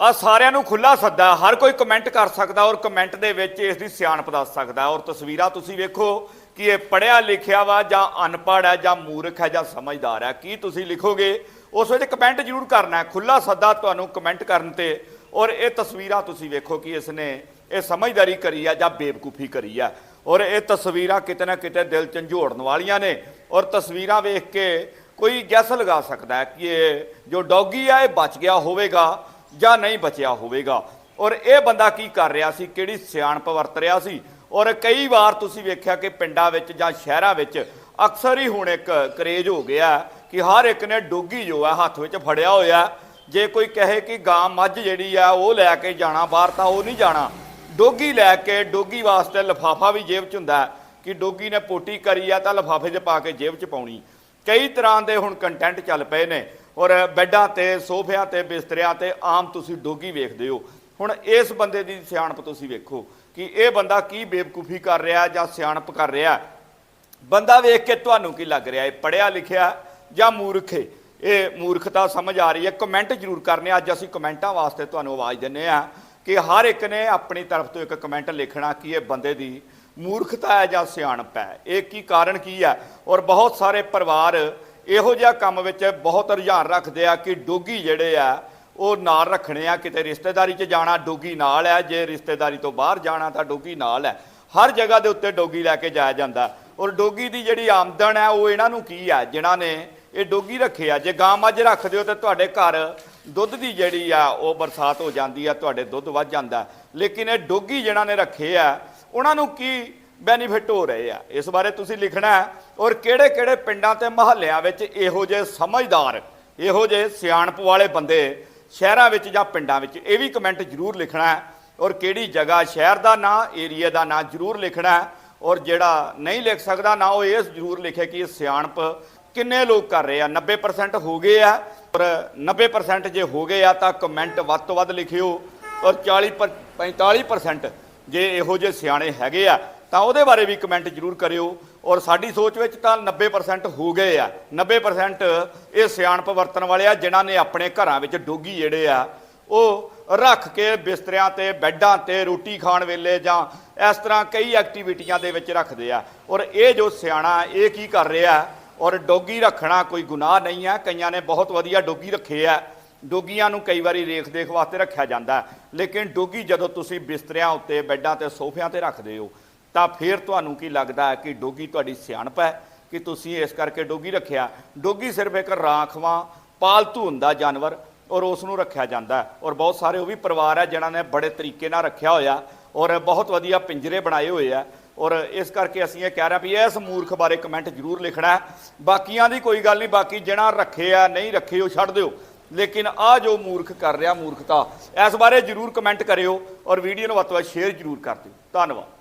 ਆ ਸਾਰਿਆਂ ਨੂੰ ਖੁੱਲਾ ਸੱਦਾ ਹਰ ਕੋਈ ਕਮੈਂਟ ਕਰ ਸਕਦਾ ਔਰ ਕਮੈਂਟ ਦੇ ਵਿੱਚ ਇਸ ਦੀ ਸਿਆਣਪ ਦੱਸ ਸਕਦਾ ਔਰ ਤਸਵੀਰਾਂ ਤੁਸੀਂ ਵੇਖੋ ਕਿ ਇਹ ਪੜਿਆ ਲਿਖਿਆ ਵਾ ਜਾਂ ਅਨਪੜ੍ਹ ਹੈ ਜਾਂ ਮੂਰਖ ਹੈ ਜਾਂ ਸਮਝਦਾਰ ਹੈ। ਕੀ ਤੁਸੀਂ ਲਿਖੋਗੇ? ਉਸ ਵਿੱਚ ਕਮੈਂਟ ਜ਼ਰੂਰ ਕਰਨਾ ਹੈ। ਖੁੱਲਾ ਸੱਦਾ ਤੁਹਾਨੂੰ ਕਮੈਂਟ ਕਰਨ ਤੇ ਔਰ ਇਹ ਤਸਵੀਰਾਂ ਤੁਸੀਂ ਵੇਖੋ ਕਿ ਇਸ ਨੇ ਇਹ ਸਮਝਦਾਰੀ ਕਰੀ ਹੈ ਜਾਂ ਬੇਵਕੂਫੀ ਕਰੀ ਹੈ। ਔਰ ਇਹ ਤਸਵੀਰਾਂ ਕਿਤੇ ਨਾ ਕਿਤੇ ਦਿਲ ਝੰਜੋੜਨ ਵਾਲੀਆਂ ਨੇ ਔਰ ਤਸਵੀਰਾਂ ਵੇਖ ਕੇ ਕੋਈ ਗੈਸ ਲਗਾ ਸਕਦਾ ਹੈ ਕਿ ਇਹ ਜੋ ਡੌਗੀ ਆ, ਇਹ ਬਚ ਗਿਆ ਹੋਵੇਗਾ। ਜਾਂ ਨਹੀਂ ਬਚਿਆ ਹੋਵੇਗਾ। ਔਰ ਇਹ ਬੰਦਾ ਕੀ ਕਰ ਰਿਹਾ ਸੀ? ਕਿਹੜੀ ਸਿਆਣਪ ਵਰਤ ਰਿਹਾ ਸੀ? ਔਰ ਕਈ ਵਾਰ ਤੁਸੀਂ ਵੇਖਿਆ ਕਿ ਪਿੰਡਾਂ ਵਿੱਚ ਜਾਂ ਸ਼ਹਿਰਾਂ ਵਿੱਚ ਅਕਸਰ ਹੀ ਹੁਣ ਇੱਕ ਕਰੇਜ ਹੋ ਗਿਆ ਕਿ ਹਰ ਇੱਕ ਨੇ ਡੋਗੀ ਜੋ ਹੈ ਹੱਥ ਵਿੱਚ ਫੜਿਆ ਹੋਇਆ ਜੇ ਕੋਈ ਕਹੇ ਕਿ ਗਾਂ ਮੱਝ ਜਿਹੜੀ ਆ ਉਹ ਲੈ ਕੇ ਜਾਣਾ ਬਾਹਰ ਤਾਂ ਉਹ ਨਹੀਂ ਜਾਣਾ। ਡੋਗੀ ਲੈ ਕੇ ਡੋਗੀ ਵਾਸਤੇ ਲਫਾਫਾ ਵੀ ਜੇਬ 'ਚ ਹੁੰਦਾ ਕਿ ਡੋਗੀ ਨੇ ਪੋਟੀ ਕਰੀ ਆ ਤਾਂ ਲਫਾਫੇ 'ਚ ਪਾ ਕੇ ਜੇਬ 'ਚ ਪਾਉਣੀ। ਕਈ ਤਰ੍ਹਾਂ ਦੇ ਹੁਣ ਕੰਟੈਂਟ ਚੱਲ ਪਏ ਨੇ। ਔਰ ਬੈੱਡਾਂ ਤੇ, ਸੋਫਿਆਂ ਤੇ, ਬਿਸਤਰਿਆਂ ਤੇ ਆਮ ਤੁਸੀਂ ਡੋਗੀ ਵੇਖਦੇ ਹੋ। ਹੁਣ ਇਸ ਬੰਦੇ ਦੀ ਸਿਆਣਪ ਤੁਸੀਂ ਵੇਖੋ ਕਿ ਇਹ ਬੰਦਾ ਕੀ ਬੇਵਕੂਫੀ ਕਰ ਰਿਹਾ ਜਾਂ ਸਿਆਣਪ ਕਰ ਰਿਹਾ। ਬੰਦਾ ਵੇਖ ਕੇ ਤੁਹਾਨੂੰ ਕੀ ਲੱਗ ਰਿਹਾ? ਇਹ ਪੜਿਆ ਲਿਖਿਆ ਜਾਂ ਮੂਰਖ ਹੈ? ਇਹ ਮੂਰਖਤਾ ਸਮਝ ਆ ਰਹੀ ਹੈ। ਕਮੈਂਟ ਜ਼ਰੂਰ ਕਰਨੇ। ਅੱਜ ਅਸੀਂ ਕਮੈਂਟਾਂ ਵਾਸਤੇ ਤੁਹਾਨੂੰ ਆਵਾਜ਼ ਦਿੰਨੇ ਆ ਕਿ ਹਰ ਇੱਕ ਨੇ ਆਪਣੀ ਤਰਫ ਤੋਂ ਇੱਕ ਕਮੈਂਟ ਲਿਖਣਾ ਕਿ ਇਹ ਬੰਦੇ ਦੀ ਮੂਰਖਤਾ ਹੈ ਜਾਂ ਸਿਆਣਪ ਹੈ? ਇਹ ਕੀ ਕਾਰਨ ਕੀ ਹੈ? ਔਰ ਬਹੁਤ ਸਾਰੇ ਪਰਿਵਾਰ ਇਹੋ ਜਿਹਾ ਕੰਮ ਵਿੱਚ ਬਹੁਤ ਰੁਝਾਨ ਰੱਖਦੇ ਆ ਕਿ ਡੋਗੀ ਜਿਹੜੇ ਆ, ਉਹ ਨਾਲ ਰੱਖਣੇ ਆ, ਕਿਤੇ ਰਿਸ਼ਤੇਦਾਰੀ 'ਚ ਜਾਣਾ ਡੋਗੀ ਨਾਲ ਹੈ ਜੇ ਰਿਸ਼ਤੇਦਾਰੀ ਤੋਂ ਬਾਹਰ ਜਾਣਾ ਤਾਂ ਡੋਗੀ ਨਾਲ ਹੈ ਹਰ ਜਗ੍ਹਾ ਦੇ ਉੱਤੇ ਡੋਗੀ ਲੈ ਕੇ ਜਾਇਆ ਜਾਂਦਾ। ਔਰ ਡੋਗੀ ਦੀ ਜਿਹੜੀ ਆਮਦਨ ਹੈ ਉਹ ਇਹਨਾਂ ਨੂੰ ਕੀ ਹੈ ਜਿਨ੍ਹਾਂ ਨੇ ਇਹ ਡੋਗੀ ਰੱਖੇ ਆ। ਜੇ ਗਾਂ ਮੱਝ ਰੱਖਦੇ ਹੋ ਤੇ ਤੁਹਾਡੇ ਘਰ ਦੁੱਧ ਦੀ ਜਿਹੜੀ ਆ, ਉਹ ਬਰਸਾਤ ਹੋ ਜਾਂਦੀ ਆ, ਤੁਹਾਡੇ ਦੁੱਧ ਵੱਧ ਜਾਂਦਾ। ਲੇਕਿਨ ਇਹ ਡੋਗੀ ਜਿਨ੍ਹਾਂ ਨੇ ਰੱਖੇ ਆ, ਉਹਨਾਂ ਨੂੰ ਕੀ ਬੈਨੀਫਿਟ ਹੋ ਰਹੇ ਆ। ਇਸ ਬਾਰੇ ਤੁਸੀਂ ਲਿਖਣਾ ਹੈ ਔਰ ਕਿਹੜੇ ਕਿਹੜੇ ਪਿੰਡਾਂ ਤੇ ਮਹੱਲਿਆਂ ਵਿੱਚ ਇਹੋ ਜਿਹੇ ਸਮਝਦਾਰ, ਇਹੋ ਜਿਹੇ ਸਿਆਣਪ ਵਾਲੇ ਬੰਦੇ ਸ਼ਹਿਰਾਂ ਵਿੱਚ ਜਾਂ ਪਿੰਡਾਂ ਵਿੱਚ, ਇਹ ਵੀ ਕਮੈਂਟ ਜ਼ਰੂਰ ਲਿਖਣਾ ਹੈ ਔਰ ਕਿਹੜੀ ਜਗ੍ਹਾ ਸ਼ਹਿਰ ਦਾ ਨਾਂ ਏਰੀਆ ਦਾ ਨਾਂ ਜ਼ਰੂਰ ਲਿਖਣਾ ਹੈ ਔਰ ਜਿਹੜਾ ਨਹੀਂ ਲਿਖ ਸਕਦਾ ਨਾ ਉਹ ਇਹ ਜ਼ਰੂਰ ਲਿਖੇ ਕਿ ਇਹ ਸਿਆਣਪ ਕਿੰਨੇ ਲੋਕ ਕਰ ਰਹੇ ਆ। 90% ਹੋ ਗਏ ਆ ਔਰ 90% ਜੇ ਹੋ ਗਏ ਆ ਤਾਂ ਕਮੈਂਟ ਵੱਧ ਤੋਂ ਵੱਧ ਲਿਖਿਓ ਔਰ 40 ਪਰ- 45% ਜੇ ਇਹੋ ਜਿਹੇ ਸਿਆਣੇ ਹੈਗੇ ਆ। ਤਾਂ ਉਹਦੇ ਬਾਰੇ ਵੀ ਕਮੈਂਟ ਜ਼ਰੂਰ ਕਰਿਓ। ਔਰ ਸਾਡੀ ਸੋਚ ਵਿੱਚ ਤਾਂ 90% ਹੋ ਗਏ ਆ। 90% ਇਹ ਸਿਆਣਪ ਵਰਤਣ ਵਾਲੇ ਆ, ਜਿਨ੍ਹਾਂ ਨੇ ਆਪਣੇ ਘਰਾਂ ਵਿੱਚ ਡੋਗੀ ਜਿਹੜੇ ਆ, ਉਹ ਰੱਖ ਕੇ ਬਿਸਤਰਿਆਂ ਤੇ, ਬੈੱਡਾਂ ਤੇ, ਰੋਟੀ ਖਾਣ ਵੇਲੇ ਜਾਂ ਇਸ ਤਰ੍ਹਾਂ ਕਈ ਐਕਟੀਵਿਟੀਆਂ ਦੇ ਵਿੱਚ ਰੱਖਦੇ ਆ। ਔਰ ਇਹ ਜੋ ਸਿਆਣਾ ਇਹ ਕੀ ਕਰ ਰਿਹਾ? ਔਰ ਡੋਗੀ ਰੱਖਣਾ ਕੋਈ ਗੁਨਾਹ ਨਹੀਂ ਹੈ ਕਈਆਂ ਨੇ ਬਹੁਤ ਵਧੀਆ ਡੋਗੀ ਰੱਖੇ ਆ। ਡੋਗੀਆਂ ਨੂੰ ਕਈ ਵਾਰੀ ਰੇਖ ਦੇਖ ਵਾਸਤੇ ਰੱਖਿਆ ਜਾਂਦਾ। ਲੇਕਿਨ ਡੋਗੀ ਜਦੋਂ ਤੁਸੀਂ ਬਿਸਤਰਿਆਂ ਉੱਤੇ, ਬੈੱਡਾਂ ਤੇ, ਸੋਫਿਆਂ ਤੇ ਰੱਖਦੇ ਹੋ ਤਾਂ ਫਿਰ ਤੁਹਾਨੂੰ ਕੀ ਲੱਗਦਾ ਹੈ ਕਿ ਡੋਗੀ ਤੁਹਾਡੀ ਸਿਆਣਪ ਹੈ ਕਿ ਤੁਸੀਂ ਇਸ ਕਰਕੇ ਡੋਗੀ ਰੱਖਿਆ? ਡੋਗੀ ਸਿਰਫ ਇੱਕ ਰਾਖਵਾਂ, ਪਾਲਤੂ ਹੁੰਦਾ ਜਾਨਵਰ ਔਰ ਉਸ ਨੂੰ ਰੱਖਿਆ ਜਾਂਦਾ ਔਰ ਬਹੁਤ ਸਾਰੇ ਉਹ ਵੀ ਪਰਿਵਾਰ ਹੈ ਜਿਨ੍ਹਾਂ ਨੇ ਬੜੇ ਤਰੀਕੇ ਨਾਲ ਰੱਖਿਆ ਹੋਇਆ ਔਰ ਬਹੁਤ ਵਧੀਆ ਪਿੰਜਰੇ ਬਣਾਏ ਹੋਏ ਆ। ਔਰ ਇਸ ਕਰਕੇ ਅਸੀਂ ਇਹ ਕਹਿ ਰਹੇ ਵੀ ਇਸ ਮੂਰਖ ਬਾਰੇ ਕਮੈਂਟ ਜ਼ਰੂਰ ਲਿਖਣਾ ਬਾਕੀਆਂ ਦੀ ਕੋਈ ਗੱਲ ਨਹੀਂ, ਬਾਕੀ ਜਿਹੜਾ ਰੱਖੇ ਆ, ਨਹੀਂ ਰੱਖੇ ਉਹ ਛੱਡ ਦਿਓ। ਲੇਕਿਨ ਆ ਜੋ ਮੂਰਖ ਕਰ ਰਿਹਾ ਮੂਰਖਤਾ, ਇਸ ਬਾਰੇ ਜ਼ਰੂਰ ਕਮੈਂਟ ਕਰਿਓ ਔਰ ਵੀਡੀਓ ਨੂੰ ਵੱਧ ਤੋਂ ਵੱਧ ਸ਼ੇਅਰ ਜ਼ਰੂਰ ਕਰ ਦਿਓ। ਧੰਨਵਾਦ।